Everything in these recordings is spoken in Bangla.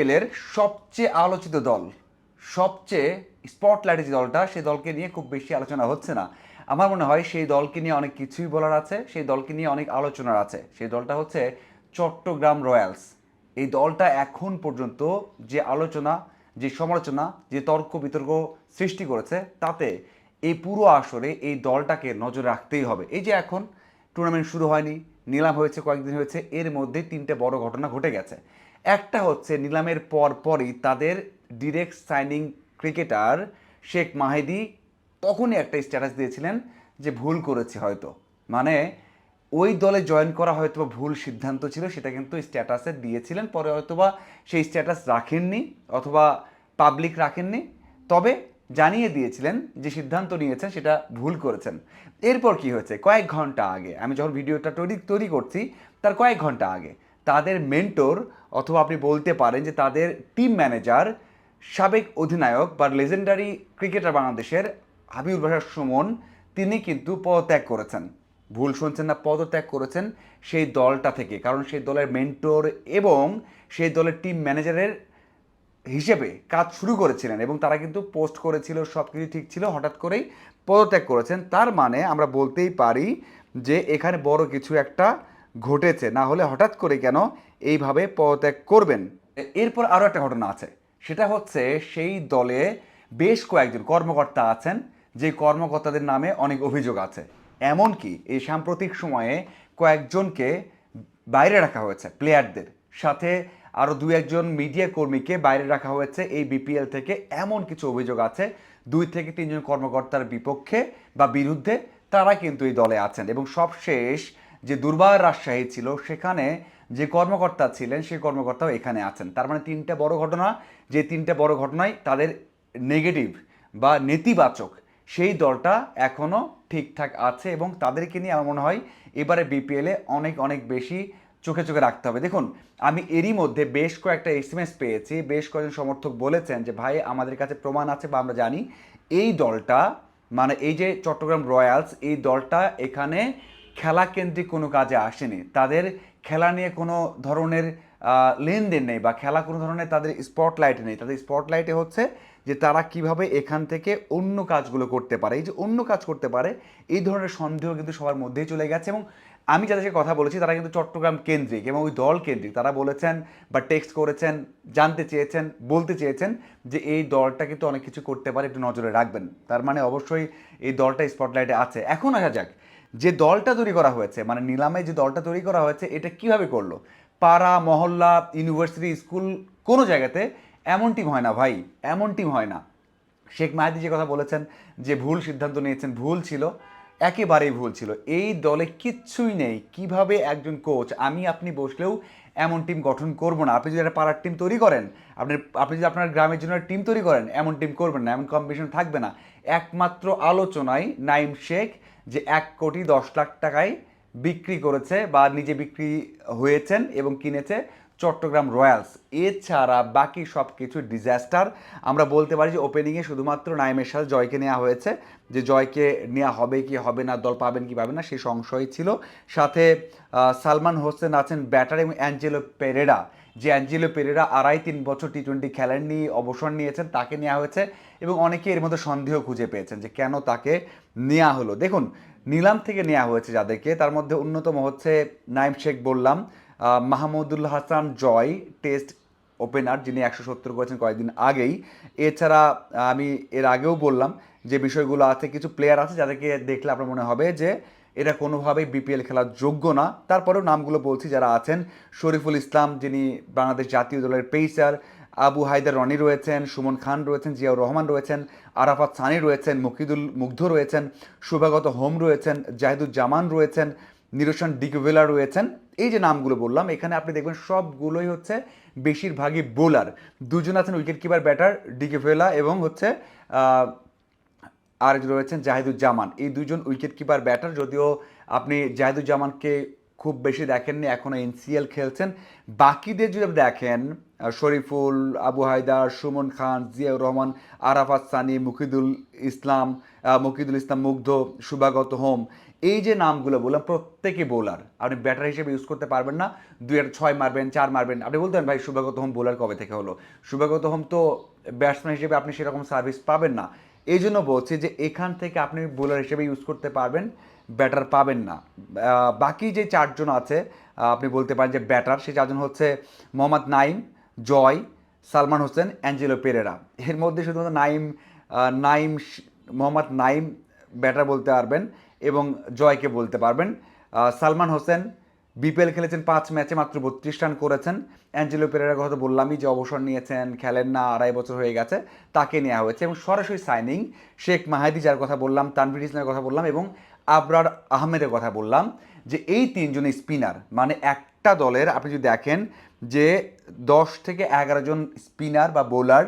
এর সবচেয়ে আলোচিত দল, সবচেয়ে স্পটলাইটে যে দলটা, সেই দলকে নিয়ে খুব বেশি আলোচনা হচ্ছে না। আমার মনে হয় সেই দলকে নিয়ে অনেক কিছুই বলার আছে, সেই দলকে নিয়ে অনেক আলোচনার আছে। সেই দলটা হচ্ছে চট্টগ্রাম রয়্যালস। এই দলটা এখন পর্যন্ত যে আলোচনা, যে সমালোচনা, যে তর্ক বিতর্ক সৃষ্টি করেছে, তাতে এই পুরো আসরে এই দলটাকে নজরে রাখতেই হবে। এই যে এখন টুর্নামেন্ট শুরু হয়নি নিলাম হয়েছে, কয়েকদিন হয়েছে, এর মধ্যে তিনটে বড় ঘটনা ঘটে গেছে। একটা হচ্ছে নিলামের পর পরই তাদের direct signing cricketer Sheikh Mahedi তখনই একটা স্ট্যাটাস দিয়েছিলেন যে ভুল করেছে হয়তো। মানে ওই দলে জয়েন করা হয়তো ভুল সিদ্ধান্ত ছিল, সেটা কিন্তু স্ট্যাটাসে দিয়েছিলেন, পরে হয়তোবা সেই স্ট্যাটাস রাখেননি অথবা পাবলিক রাখেননি। তবে জানিয়ে দিয়েছিলেন, যে সিদ্ধান্ত নিয়েছেন, সেটা ভুল করেছেন। এরপর কি হয়েছে? কয়েক ঘণ্টা আগে, আমি যখন ভিডিওটা তৈরি তৈরি করছি, তার কয়েক ঘণ্টা আগে, তাদের মেন্টর অথবা আপনি বলতে পারেন যে তাদের টিম ম্যানেজার সাবেক অধিনায়ক বা লেজেন্ডারি ক্রিকেটার বাংলাদেশের হাবিবুল বাসার সুমন, তিনি কিন্তু পদত্যাগ করেছেন। ভুল শুনছেন না, পদত্যাগ করেছেন সেই দলটা থেকে। কারণ সেই দলের মেন্টর এবং সেই দলের টিম ম্যানেজারের হিসেবে কাজ শুরু করেছিলেন এবং তারা কিন্তু পোস্ট করেছিল সব কিছু ঠিক ছিল, হঠাৎ করেই পদত্যাগ করেছেন। তার মানে আমরা বলতেই পারি যে এখানে বড় কিছু একটা ঘটেছে, না হলে হঠাৎ করে কেন এইভাবে পদত্যাগ করবেন? এরপর আরও একটা ঘটনা আছে। সেটা হচ্ছে সেই দলে বেশ কয়েকজন কর্মকর্তা আছেন, যে কর্মকর্তাদের নামে অনেক অভিযোগ আছে। এমনকি এই সাম্প্রতিক সময়ে কয়েকজনকে বাইরে রাখা হয়েছে, প্লেয়ারদের। সাথে আরও দু একজন মিডিয়া কর্মীকে বাইরে রাখা হয়েছে এই বিপিএল থেকে। এমন কিছু অভিযোগ আছে, দুই থেকে তিনজন কর্মকর্তার বিপক্ষে বা বিরুদ্ধে তারা কিন্তু এই দলে আছেন। এবং সবশেষ যে দুর্বার রাজশাহী ছিল, সেখানে যে কর্মকর্তা ছিলেন, সেই কর্মকর্তাও এখানে আছেন। তার মানে তিনটা বড় ঘটনা, যে তিনটা বড় ঘটনায় তাদের নেগেটিভ বা নেতিবাচক সেই দলটা এখনও ঠিকঠাক আছে এবং তাদেরকে নিয়ে আমার মনে হয় এবারে বিপিএলে অনেক অনেক বেশি চোখে চোখে রাখতে হবে। দেখুন, আমি এরই মধ্যে বেশ কয়েকটা এসএমএস পেয়েছি, বেশ কয়েকজন সমর্থক বলেছেন যে, ভাই, আমাদের কাছে প্রমাণ আছে বা আমরা জানি। এই দলটা মানে এই যে চট্টগ্রাম রয়্যালস, এই দলটা এখানে খেলা কেন্দ্রিক কোনো কাজে আসেনি। তাদের খেলা নিয়ে কোনো ধরনের লেনদেন নেই বা খেলা কোনো ধরনের তাদের স্পটলাইট নেই। তাদের স্পটলাইটে হচ্ছে যে তারা কীভাবে এখান থেকে অন্য কাজগুলো করতে পারে, এই যে অন্য কাজ করতে পারে, এই ধরনের সন্দেহ কিন্তু সবার মধ্যেই চলে গেছে এবং আমি যাদেরকে কথা বলেছি তারা কিন্তু চট্টগ্রাম কেন্দ্রিক এবং ওই দল কেন্দ্রিক। তারা বলেছেন বা টেক্সট করেছেন, জানতে চেয়েছেন, বলতে চেয়েছেন যে এই দলটা কিন্তু অনেক কিছু করতে পারে, একটু নজরে রাখবেন। তার মানে অবশ্যই এই দলটা স্পটলাইটে আছে। এখন আসা যাক, যে দলটা তৈরি করা হয়েছে মানে নিলামে যে দলটা তৈরি করা হয়েছে, এটা কীভাবে করল? পাড়া, মহল্লা ইউনিভার্সিটি স্কুল কোনো জায়গাতে এমন টিম হয় না ভাই এমন টিম হয় না। শেখ মাহাদি যে কথা বলেছেন, যে ভুল সিদ্ধান্ত নিয়েছেন, ভুল ছিল, একেবারেই ভুল ছিল। এই দলে কিচ্ছুই নেই। কীভাবে একজন কোচ আমি আপনি বসলেও এমন টিম গঠন করব না। আপনি যদি একটা পাড়ার টিম তৈরি করেন, আপনি আপনি যদি আপনার গ্রামের জন্য টিম তৈরি করেন, এমন টিম করবেন না, এমন কম্পিটিশন থাকবে না। একমাত্র আলোচনায় নাইম শেখ যে এক কোটি দশ লাখ টাকায় বিক্রি করেছে বা নিজে বিক্রি হয়েছেন এবং কিনেছে চট্টগ্রাম রয়্যালস। এছাড়া বাকি সব কিছু ডিজাস্টার আমরা বলতে পারি যে ওপেনিংয়ে শুধুমাত্র নাইমের সাথে জয়কে নেওয়া হয়েছে। যে জয়কে নেওয়া হবে কি হবে না, দল পাবেন কি পাবেন না, সেই সংশয় ছিল। সাথে সালমান হোসেন আছেন ব্যাটার এবং অ্যাঞ্জেলো পেরেরা। যে অ্যাঞ্জেলো পেরেরা আড়াই তিন বছর টি টোয়েন্টি খেলেননি অবসর নিয়েছেন, তাকে নেওয়া হয়েছে এবং অনেকে এর মধ্যে সন্দেহ খুঁজে পেয়েছেন যে কেন তাকে নেওয়া হলো। দেখুন, নিলাম থেকে নেওয়া হয়েছে যাদেরকে, তার মধ্যে অন্যতম হচ্ছে নাইম শেখ বললাম। মাহমুদুল হাসান জয় টেস্ট ওপেনার, যিনি একশো সত্তর করেছেন কয়েকদিন আগেই। এছাড়া আমি এর আগেও বললাম যে বিষয়গুলো আছে, কিছু প্লেয়ার আছে যাদেরকে দেখলে আপনার মনে হবে যে এটা কোনোভাবেই বিপিএল খেলার যোগ্য না। তারপরেও নামগুলো বলছি যারা আছেন, শরীফুল ইসলাম, যিনি বাংলাদেশ জাতীয় দলের পেসার আবু হায়দার রনি রয়েছেন, সুমন খান রয়েছেন, জিয়াউর রহমান রয়েছেন, আরাফাত সানি রয়েছেন, মুকিদুল মুগ্ধ রয়েছেন শুভাগত হোম রয়েছেন, জাহিদুজ্জামান রয়েছেন, নিরোশন ডিকভেলা রয়েছেন। এই যে নামগুলো বললাম, এখানে আপনি দেখবেন সবগুলোই হচ্ছে বেশিরভাগই বোলার। দুজন আছেন উইকেট কিপার ব্যাটার ডিকভেলা এবং হচ্ছে আর রয়েছেন জাহিদুজ্জামান। এই দুজন উইকেট কিপার ব্যাটার যদিও আপনি জাহিদুজ্জামানকে খুব বেশি দেখেননি এখনও এনসিএল খেলছেন। বাকিদের যদি দেখেন শরীফুল, আবু হায়দার, সুমন খান, জিয়াউর রহমান, আরাফাত সানি, মুকিদুল ইসলাম মুকিদুল ইসলাম মুগ্ধ, সুভাগত হোম এই যে নামগুলো বললাম প্রত্যেকে বোলার আপনি ব্যাটার হিসেবে ইউজ করতে পারবেন না। দুই আর ছয় মারবেন, চার মারবেন। আপনি বলতেন ভাই সুভাগত হোম বোলার কবে থেকে হলো? সুভাগত হোম তো ব্যাটসম্যান হিসেবে আপনি সেরকম সার্ভিস পাবেন না। এই জন্য বলছি যে, এখান থেকে আপনি বোলার হিসেবে ইউজ করতে পারবেন ব্যাটার পাবেন না। বাকি যে চারজন আছে আপনি বলতে পারেন যে ব্যাটার সেই চারজন হচ্ছে মোহাম্মদ নাইম, জয়, সালমান হোসেন, অ্যাঞ্জেলো পেরেরা। এর মধ্যে শুধুমাত্র নাইম নাইম, মোহাম্মদ নাইম ব্যাটার বলতে পারবেন। এবং জয়কে বলতে পারবেন। সালমান হোসেন বিপিএল খেলেছেন পাঁচ ম্যাচে, মাত্র বত্রিশ রান করেছেন। অ্যাঞ্জেলো পেরেরার কথা বললামই যে অবসর নিয়েছেন, খেলেন না, আড়াই বছর হয়ে গেছে, তাকে নেওয়া হয়েছে এবং সরাসরি সাইনিং শেখ মাহাদি, যার কথা বললাম, তানভীর ইসলামের কথা বললাম এবং আবরার আহমেদের কথা বললাম যে এই তিনজনই স্পিনার মানে একটা দলের আপনি যদি দেখেন যে দশ থেকে এগারো জন স্পিনার বা বোলার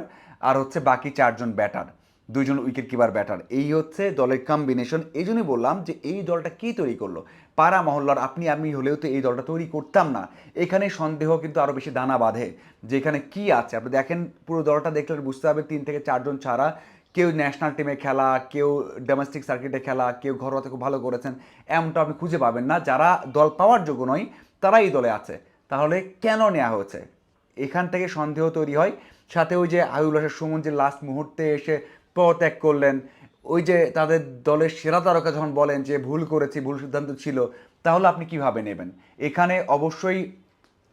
আর হচ্ছে বাকি চারজন ব্যাটার দুইজন উইকেট কিপার ব্যাটার এই হচ্ছে দলের কম্বিনেশন এই জন্যই বললাম যে এই দলটা কি তৈরি করল? পাড়া মহল্লার আপনি আমি হলেও তো এই দলটা তৈরি করতাম না। এখানে সন্দেহ কিন্তু আরও বেশি দানা বাঁধে যে এখানে কি আছে। আপনি দেখেন পুরো দলটা দেখলে বুঝতে হবে তিন থেকে চারজন ছাড়া। কেউ ন্যাশনাল টিমে খেলা, কেউ ডোমেস্টিক সার্কিটে খেলা, কেউ ঘরোয়াতে খুব ভালো করেছেন। এমনটা আপনি খুঁজে পাবেন না। যারা দল পাওয়ার যোগ্য নয় তারা এই দলে আছে। তাহলে কেন নেওয়া হয়েছে? এখান থেকে সন্দেহ তৈরি হয়। সাথে ওই যে আয়ুল্লাসের সুমন যে লাস্ট মুহূর্তে এসে পদত্যাগ করলেন। ওই যে তাদের দলের সেরা তারকা যখন বলেন যে ভুল করেছি, ভুল সিদ্ধান্ত ছিল, তাহলে আপনি কীভাবে নেবেন? এখানে অবশ্যই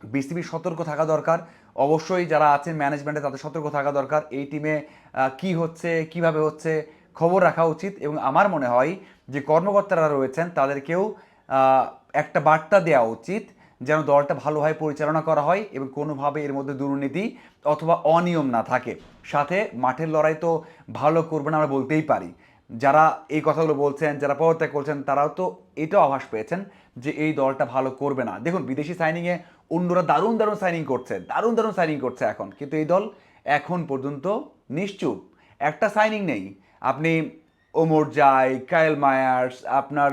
বিসিবি সতর্ক থাকা দরকার। অবশ্যই যারা আছেন ম্যানেজমেন্টে তাদের সতর্ক থাকা দরকার। এই টিমে কি হচ্ছে, কীভাবে হচ্ছে, খবর রাখা উচিত। এবং আমার মনে হয় যে কর্মকর্তারা রয়েছেন, তাদেরকেও একটা বার্তা দেওয়া উচিত যেন দলটা ভালোভাবে পরিচালনা করা হয় এবং কোনোভাবে এর মধ্যে দুর্নীতি অথবা অনিয়ম না থাকে। সাথে মাঠের লড়াই তো ভালো করবে না আমরা বলতেই পারি। যারা এই কথাগুলো বলছেন, যারা পদত্যাগ করছেন, তারাও তো এটাও আভাস পেয়েছেন যে এই দলটা ভালো করবে না। দেখুন, বিদেশি সাইনিংয়ে অন্যরা দারুণ দারুণ সাইনিং করছে, দারুণ দারুণ সাইনিং করছে এখন। কিন্তু এই দল এখন পর্যন্ত নিশ্চুপ। একটা সাইনিং নেই। আপনি ওমর জাই, কায়েল মায়ার্স, আপনার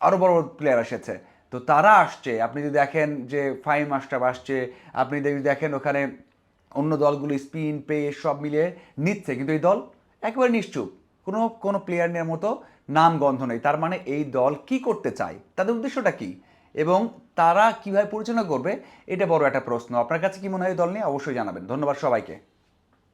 আরও বড় বড় প্লেয়ার এসেছে। তো তারা আসছে, আপনি যদি দেখেন যে ফাইম মাস্টার আসছে, আপনি যদি দেখেন ওখানে অন্য দলগুলো স্পিন, পেস সব মিলিয়ে নিচ্ছে, কিন্তু এই দল একেবারে নিশ্চুপ। কোনো কোনো প্লেয়ার নেওয়ার মতো নাম গন্ধ নেই। তার মানে এই দল কি করতে চায়? তাদের উদ্দেশ্যটা কি? এবং তারা কীভাবে পরিচালনা করবে? এটা বড় একটা প্রশ্ন। আপনার কাছে কি মনে হয় দল নিয়ে? অবশ্যই জানাবেন। ধন্যবাদ সবাইকে।